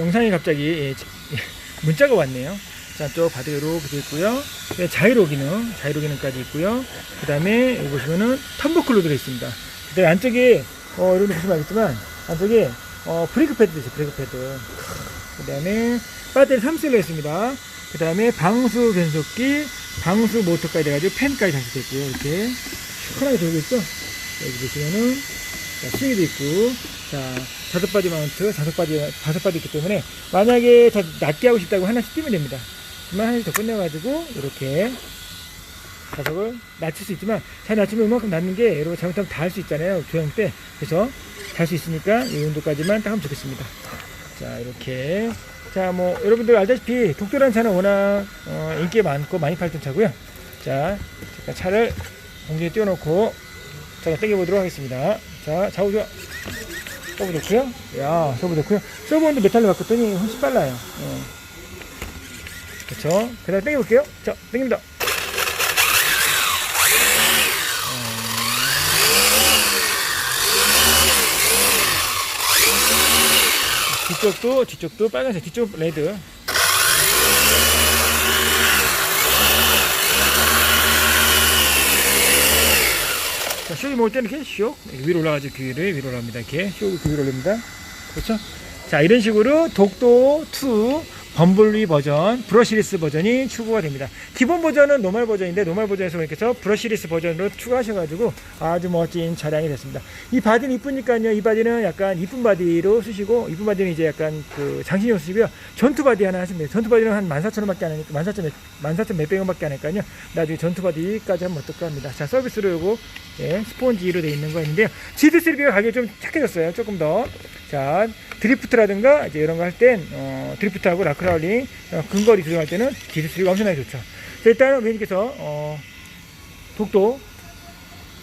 영상이 갑자기 예, 문자가 왔네요. 자, 또 바디로 이렇게 되어 있고요. 네, 자이로 기능, 자이로 기능까지 있고요. 그 다음에 여기 보시면은 텀버클로 들어있습니다. 그 다음에 안쪽에, 어, 여러분 보시면 알겠지만, 안쪽에, 어, 브레이크 패드 있어요, 브레이크 패드. 그 다음에 배터리 3셀로 있습니다. 그 다음에 방수 변속기, 방수 모터까지 돼가지고 팬까지 장착되어 있고요. 이렇게 시원하게 돌고 있죠? 여기 보시면은, 자, 시계도 있고, 자, 다섯 바디 마운트, 다섯 바디, 다섯 바디 있기 때문에, 만약에 더 낮게 하고 싶다고 하나씩 끼면 됩니다. 그만 하나씩 더 끝내가지고, 이렇게, 가속을 낮출 수 있지만, 잘 낮추면 이만큼 낮는 게, 여러분 잘못하면 다 할 수 있잖아요. 조형 때. 그래서, 잘수 있으니까, 이 정도까지만 딱 하면 좋겠습니다. 자, 이렇게. 자, 뭐, 여러분들 알다시피, 독도라는 차는 워낙, 어, 인기가 많고, 많이 팔던 차고요. 자, 잠깐 차를 공중에 띄워놓고, 잠깐 당겨보도록 하겠습니다. 자, 좌우 좋아. 서브 좋고요. 야, 서브 좋고요. 서브원도 메탈로 바꿨더니 훨씬 빨라요. 어. 그렇죠. 그 다음 당겨볼게요. 자, 당깁니다. 어. 뒤쪽도 뒤쪽도 빨간색 뒤쪽 레드 쇼이 먹을 때는 이렇게 쇼 위로 올라가죠 귀를. 위로 올라갑니다. 이렇게 쇼 위로 올립니다. 그렇죠? 자 이런 식으로 독도 2 범블리 버전 브러시리스 버전이 추구가 됩니다. 기본 버전은 노멀 버전인데 노멀 버전에서 해서 브러시리스 버전으로 추가하셔가지고 아주 멋진 차량이 됐습니다. 이 바디는 이쁘니까요. 이 바디는 약간 이쁜 바디로 쓰시고 이쁜 바디는 이제 약간 그 장신용 쓰시고요. 전투 바디 하나 하시면 돼요 전투 바디는 한 14,000원밖에 안 하니까 14,000 14,000 몇백 원밖에 안 하니까요. 나중에 전투 바디까지 하면 어떨까 합니다. 자 서비스로 요거 예, 스폰지로 되어 있는 거 있는데요. GT3가 가격이 좀 착해졌어요. 조금 더. 자, 드리프트라든가 이제 이런 거 할 땐, 어, 드리프트하고 라크라울링, 어, 근거리 조정할 때는 GT3가 엄청나게 좋죠. 자, 일단은 매니께서, 어, 독도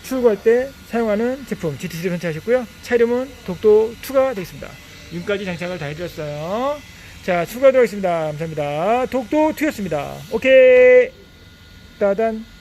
출고할 때 사용하는 제품 GT3 선택하셨고요. 차 이름은 독도 2가 되겠습니다. 지금까지 장착을 다 해드렸어요. 자, 추가하도록 하겠습니다. 감사합니다. 독도 2였습니다. 오케이. 따단.